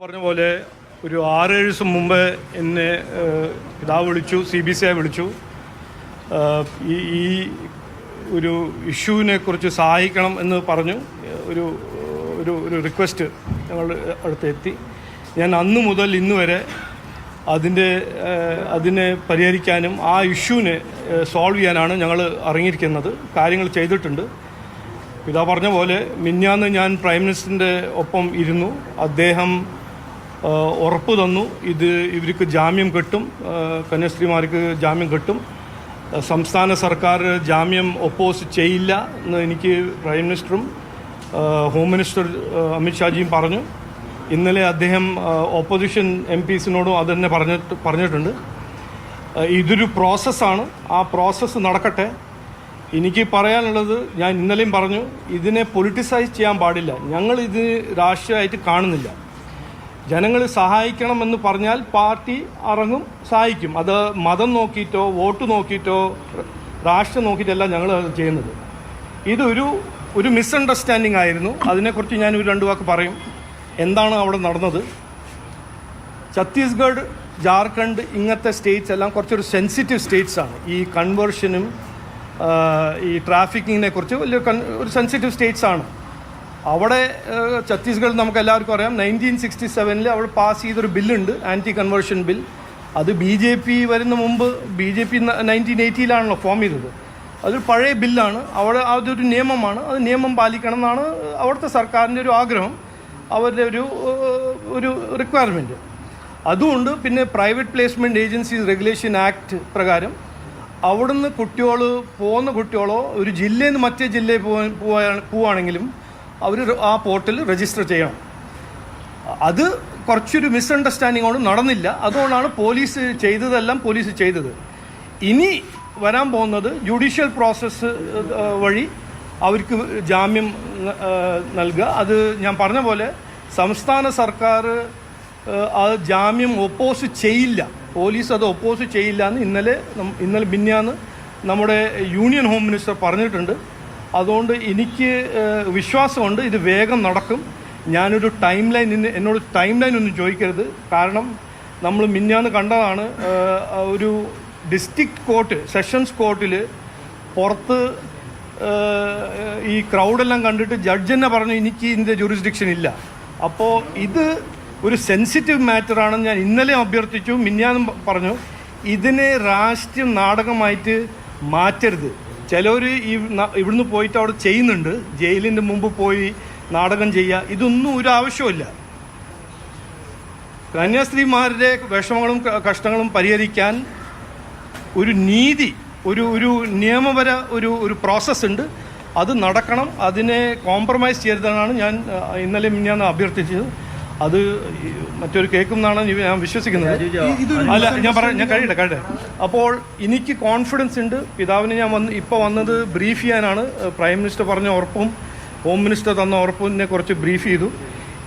പറഞ്ഞ പോലെ ഒരു ആറേഴ് ദിവസം മുമ്പ് എന്നെ പിതാവ് വിളിച്ചു സി ബി സി ഐ വിളിച്ചു. ഈ ഒരു ഇഷ്യൂവിനെ കുറിച്ച് സഹായിക്കണം എന്ന് പറഞ്ഞു. ഒരു ഒരു ഒരു റിക്വസ്റ്റ് ഞങ്ങളുടെ അടുത്ത് എത്തി. ഞാൻ അന്ന് മുതൽ ഇന്ന് വരെ അതിന്റെ അതിനെ പരിഹരിക്കാനും ആ ഇഷ്യൂവിനെ സോൾവ് ചെയ്യാനാണ് ഞങ്ങൾ ഇറങ്ങിയിരിക്കുന്നത്. കാര്യങ്ങൾ ചെയ്തിട്ടുണ്ട്. ഇതാ പറഞ്ഞ പോലെ മിന്നാന്ന് ഞാൻ പ്രൈം മിനിസ്റ്ററിന്റെ ഒപ്പം ഇരുന്നു. അദ്ദേഹം ഉറപ്പ് തന്നു. ഇത് ഇവർക്ക് ജാമ്യം കിട്ടും. കന്യാസ്ത്രീമാർക്ക് ജാമ്യം കിട്ടും. സംസ്ഥാന സർക്കാർ ജാമ്യം ഒപ്പോസ് ചെയ്യില്ല എന്ന് എനിക്ക് പ്രൈം മിനിസ്റ്ററും ഹോം മിനിസ്റ്റർ അമിത്ഷാജിയും പറഞ്ഞു. ഇന്നലെ അദ്ദേഹം ഓപ്പോസിഷൻ എം പിസിനോടും അത് തന്നെ പറഞ്ഞിട്ട് പറഞ്ഞിട്ടുണ്ട്. ഇതൊരു പ്രോസസ്സാണ് ആ പ്രോസസ്സ് നടക്കട്ടെ. എനിക്ക് പറയാനുള്ളത് ഞാൻ ഇന്നലെയും പറഞ്ഞു ഇതിനെ പൊളിറ്റിസൈസ് ചെയ്യാൻ പാടില്ല. ഞങ്ങൾ ഇത് രാഷ്ട്രീയമായിട്ട് കാണുന്നില്ല. ജനങ്ങൾ സഹായിക്കണമെന്ന് പറഞ്ഞാൽ പാർട്ടി ഇറങ്ങും സഹായിക്കും. അത് മതം നോക്കിയിട്ടോ വോട്ട് നോക്കിയിട്ടോ രാഷ്ട്രം നോക്കിയിട്ടല്ല ഞങ്ങൾ ചെയ്യുന്നത്. ഇതൊരു ഒരു മിസ്അണ്ടർസ്റ്റാൻഡിങ് ആയിരുന്നു. അതിനെക്കുറിച്ച് ഞാൻ ഒരു രണ്ട് വാക്ക് പറയും. എന്താണ് അവിടെ നടന്നത്? ഛത്തീസ്ഗഡ് ജാർഖണ്ഡ് ഇങ്ങനത്തെ സ്റ്റേറ്റ്സ് എല്ലാം കുറച്ചൊരു സെൻസിറ്റീവ് സ്റ്റേറ്റ്സ് ആണ്. ഈ കൺവേർഷനും ഈ ട്രാഫിക്കിങ്ങിനെ കുറിച്ച് വലിയ ഒരു സെൻസിറ്റീവ് സ്റ്റേറ്റ്സ് ആണ്. അവിടെ ഛത്തീസ്ഗഡ് നമുക്ക് എല്ലാവർക്കും അറിയാം. നയന്റീൻ സിക്സ്റ്റി സെവനിൽ അവിടെ പാസ് ചെയ്തൊരു ബില്ലുണ്ട് ആന്റി കൺവേർഷൻ ബിൽ അത് ബി ജെ പി വരുന്ന മുമ്പ് ബി ജെ പി നയന്റീൻ എയ്റ്റിയിലാണല്ലോ ഫോം ചെയ്തത്. അതൊരു പഴയ ബില്ലാണ്. അവിടെ അതൊരു നിയമമാണ്. അത് നിയമം പാലിക്കണം എന്നാണ് അവിടുത്തെ സർക്കാരിന്റെ ഒരു ആഗ്രഹം. അവരുടെ ഒരു ഒരു റിക്വയർമെന്റ് അതുകൊണ്ട് പിന്നെ private placement agencies regulation act പ്രകാരം അവിടുന്ന് കുട്ടികൾ പോകുന്ന കുട്ടികളോ ഒരു ജില്ലയിൽ നിന്ന് മറ്റേ ജില്ലയിൽ പോവാൻ പോവാ- പോവുകയാണെങ്കിലും അവർ ആ പോർട്ടിൽ രജിസ്റ്റർ ചെയ്യണം. അത് കുറച്ചൊരു മിസ്അണ്ടർസ്റ്റാൻഡിംഗ് ഒന്നും നടന്നില്ല. അതുകൊണ്ടാണ് പോലീസ് ചെയ്തതെല്ലാം പോലീസ് ചെയ്തത്. ഇനി വരാൻ പോകുന്നത് ജുഡീഷ്യൽ പ്രോസസ്സ് വഴി അവർക്ക് ജാമ്യം നൽകുക. അത് ഞാൻ പറഞ്ഞ പോലെ സംസ്ഥാന സർക്കാർ ആ ജാമ്യം ഒപ്പോസ് ചെയ്യില്ല. പോലീസ് അത് ഒപ്പോസ് ചെയ്യില്ല എന്ന് ഇന്നലെ ഇന്നലെ മിന്നാന്ന് നമ്മുടെ യൂണിയൻ ഹോം മിനിസ്റ്റർ പറഞ്ഞിട്ടുണ്ട്. അതുകൊണ്ട് എനിക്ക് വിശ്വാസമുണ്ട് ഇത് വേഗം നടക്കും. ഞാനൊരു ടൈം ലൈൻ എന്നോട് ടൈം ലൈൻ ഒന്നും ചോദിക്കരുത്. കാരണം നമ്മൾ മിന്നാന്ന് കണ്ടതാണ് ഒരു ഡിസ്ട്രിക്ട് കോർട്ട് സെഷൻസ് കോർട്ടിൽ പുറത്ത് ഈ ക്രൗഡെല്ലാം കണ്ടിട്ട് ജഡ്ജ് തന്നെ പറഞ്ഞു എനിക്ക് ഇതിന്റെ ജുറിസ്ഡിക്ഷൻ ഇല്ല. അപ്പോൾ ഇത് ഒരു സെൻസിറ്റീവ് മാറ്ററാണെന്ന് ഞാൻ ഇന്നലെ അഭ്യർത്ഥിച്ചു മിന്നാന്നും പറഞ്ഞു. ഇതിനെ രാഷ്ട്രീയ നാടകമായിട്ട് മാറ്റരുത്. ചിലർ ഈ ഇവിടുന്ന് പോയിട്ട് അവിടെ ചെയ്യുന്നുണ്ട്. ജയിലിന്റെ മുമ്പ് പോയി നാടകം ചെയ്യുക. ഇതൊന്നും ഒരു ആവശ്യമില്ല കന്യാസ്ത്രീമാരുടെ വിഷമങ്ങളും കഷ്ടങ്ങളും പരിഹരിക്കാൻ ഒരു നീതി ഒരു ഒരു നിയമപര ഒരു ഒരു പ്രോസസ്സ് ഉണ്ട്. അത് നടക്കണം. അതിനെ കോംപ്രമൈസ് ചെയ്തതാണ് ഞാൻ ഇന്നലെ ഞാൻ അഭ്യർത്ഥിച്ചത്. അത് മറ്റൊരു മറ്റൊരു കേൾക്കുമെന്നാണ് ഞാൻ വിശ്വസിക്കുന്നത്. അല്ല ഞാൻ പറയാം ഞാൻ കഴിയട്ടെ കഴിയട്ടെ. അപ്പോൾ എനിക്ക് കോൺഫിഡൻസ് ഉണ്ട്. പിതാവിനെ ഞാൻ വന്ന് ഇപ്പോൾ വന്നത് ബ്രീഫ് ചെയ്യാനാണ്. പ്രൈം മിനിസ്റ്റർ പറഞ്ഞ ഉറപ്പും ഹോം മിനിസ്റ്റർ തന്ന ഉറപ്പിനെ കുറച്ച് ബ്രീഫ് ചെയ്തു.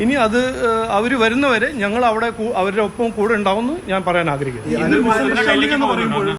ഇനി അത് അവർ വരുന്നവരെ ഞങ്ങൾ അവിടെ അവരുടെ ഒപ്പം കൂടെ ഉണ്ടാവുമെന്ന് ഞാൻ പറയാൻ ആഗ്രഹിക്കുന്നു.